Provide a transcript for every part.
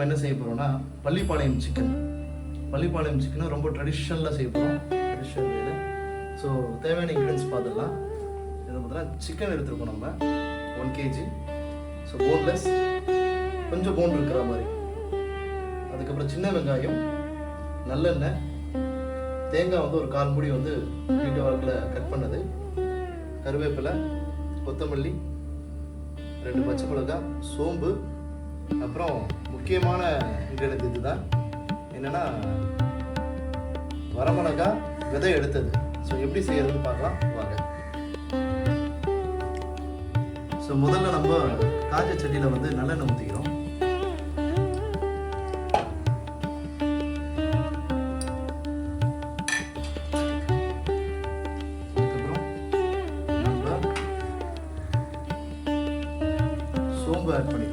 நம்ம என்ன செய்ய போகிறோம்னா பள்ளிப்பாளையம் சிக்கன் பள்ளிப்பாளையம் சிக்கனை ரொம்ப ட்ரெடிஷ்னலாக செய்ய போகிறோம் ட்ரெடிஷ்னல் வேலை ஸோ தேவையான இன்க்ரீடியன்ஸ் பார்த்துடலாம். இதை பார்த்தீங்கன்னா சிக்கன் எடுத்துருக்கோம் நம்ம. ஒன் கேஜி ஸோ போன்லெஸ் கொஞ்சம் போன் இருக்கிற மாதிரி. அதுக்கப்புறம் சின்ன வெங்காயம் நல்லெண்ணெய் தேங்காய் வந்து ஒரு கால் மூடி வந்து வீட்டு வாக்கில் கட் பண்ணது. கருவேப்பிலை கொத்தமல்லி ரெண்டு பச்சை மிளகாய் சோம்பு அப்புறம் முக்கியமான இன்க்ரீடியன்ட் இதுதான். என்னன்னா வரமிளகா விதை எடுத்தது. ஸோ எப்படி செய்யறதுன்னு பார்க்கலாம். வாங்க. ஸோ முதல்ல நம்ம காஞ்ச சட்டியில் வந்து நல்லெண்ணெய் ஊற்றிக்கிறோம் சோம்பு ஆட் பண்ணி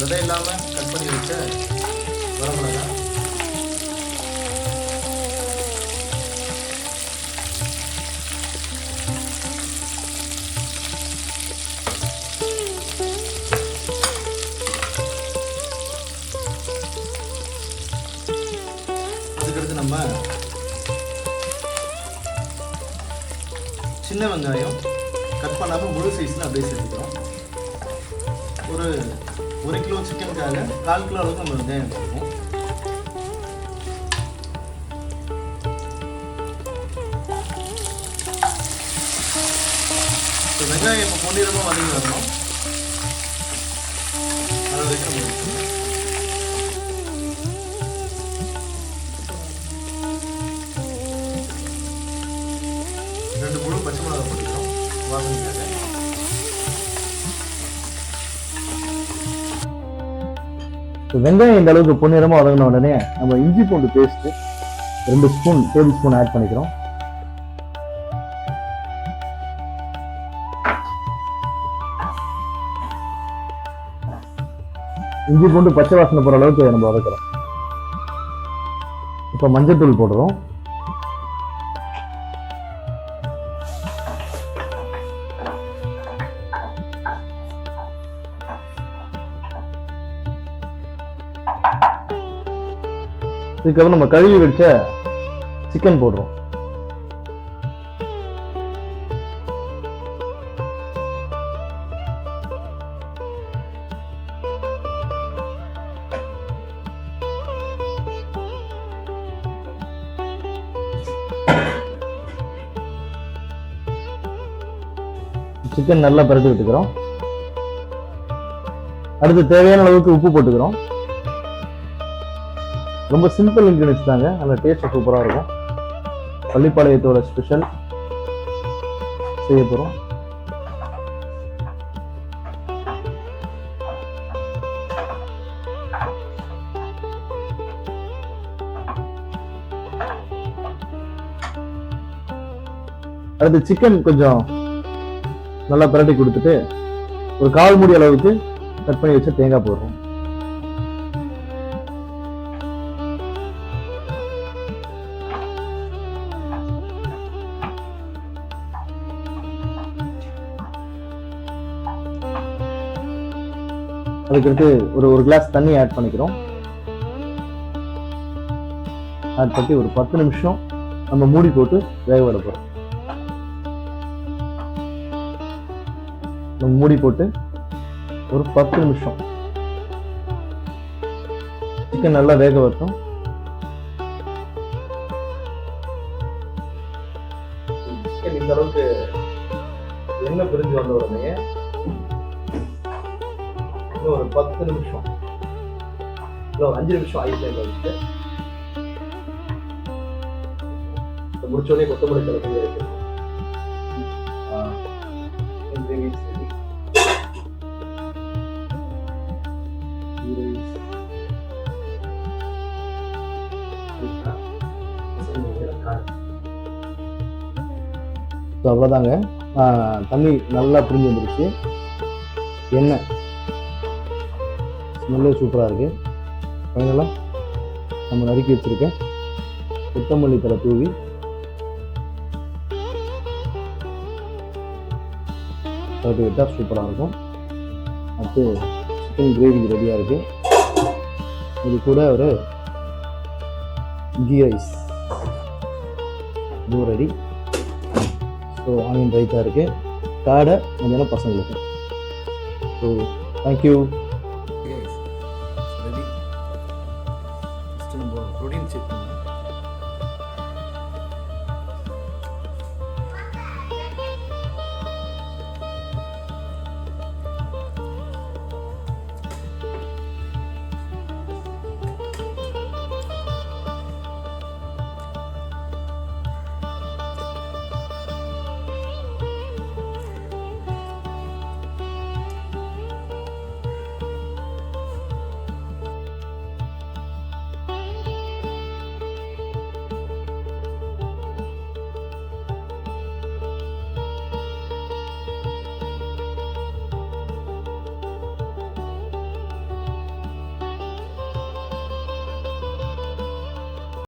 விதை இல்லாமல் கட் பண்ணி வச்ச வரமிளகா. அதுக்கடுத்து நம்ம சின்ன வெங்காயம் கட் பண்ணாமல் முழு சைஸில் அப்படியே செஞ்சுக்கிறோம். ஒரு ஒரு கிலோ சிக்கனுக்காக கால் கிலோ அளவுக்கு நம்ம வெங்காயம் எடுத்துருக்கோம் இப்போ வெங்காயம் இப்போ பொன்னிறமாக வதங்கி வரணும். அது வரைக்கும் நம்ம ரெண்டு முழு பச்சை மிளகாய் போட்டுக்கிறோம் வாசனைக்காக. ஸோ வெங்காயம் இந்த அளவுக்கு பொன்னிறமாக வதங்கின உடனே நம்ம இஞ்சி பூண்டு பேஸ்ட்டு ரெண்டு ஸ்பூன் டேபிள் ஸ்பூன் ஆட் பண்ணிக்கிறோம். இஞ்சி பூண்டு பச்சை வாசனை போகிற அளவுக்கு நம்ம வதக்கிறோம். இப்போ மஞ்சள் தூள் போடுறோம். இதுக்கப்புறம் நம்ம கழுவி வச்ச சிக்கன் போடுறோம். சிக்கன் நல்லா பரட்டி விட்டுக்கிறோம் அடுத்து தேவையான அளவுக்கு உப்பு போட்டுக்கிறோம். ரொம்ப சிம்பிள் இன்க்ரீடியன்ஸ் தாங்க. நல்ல டேஸ்ட் சூப்பராக இருக்கும். பள்ளிப்பாளையத்தோட ஸ்பெஷல் செய்ய போகிறோம் அடுத்து சிக்கன் கொஞ்சம் நல்லா பிரட்டி கொடுத்துட்டு ஒரு கால் மூடி அளவுக்கு கட் பண்ணி வச்சு தேங்காய் போடுறோம். அதுக்கடுத்து ஒரு ஒரு கிளாஸ் தண்ணி ஆட் பண்ணிக்கிறோம். ஆட் பண்ணி ஒரு பத்து நிமிஷம் நம்ம மூடி போட்டு வேக விட போகிறோம் நம்ம மூடி போட்டு ஒரு பத்து நிமிஷம். சிக்கன் நல்லா வேக வரட்டும். சிக்கன் இந்த அளவுக்கு எண்ணெய் பிரிஞ்சு வந்த உடனே இன்னும் ஒரு பத்து நிமிஷம். இல்லை ஒரு அஞ்சு நிமிஷம் ஐஸ் லைனில் வச்சுட்டு இதை முடிச்ச கொத்தமல்லி தலை கொஞ்சம் இருக்கு ஸோ அவ்வளோதாங்க தண்ணி நல்லா புரிஞ்சு வந்துருச்சு. எண்ணெய். ஸ்மெல்லே சூப்பராக இருக்குது ஃபைனலாக நம்ம நறுக்கி வச்சுருக்கேன் கொத்தமல்லி தலை தூவி. பரட்டி விட்டால் சூப்பராக இருக்கும். அடுத்து சிக்கன் கிரேவி ரெடியாக இருக்குது இது கூட ஒரு கீ ரைஸ். இதுவும் ரெடி ஸோ ஆனியன் ரைத்தாக இருக்குது காடை மதியானம் பசங்களுக்கு. ஸோ தேங்க்யூ గురించి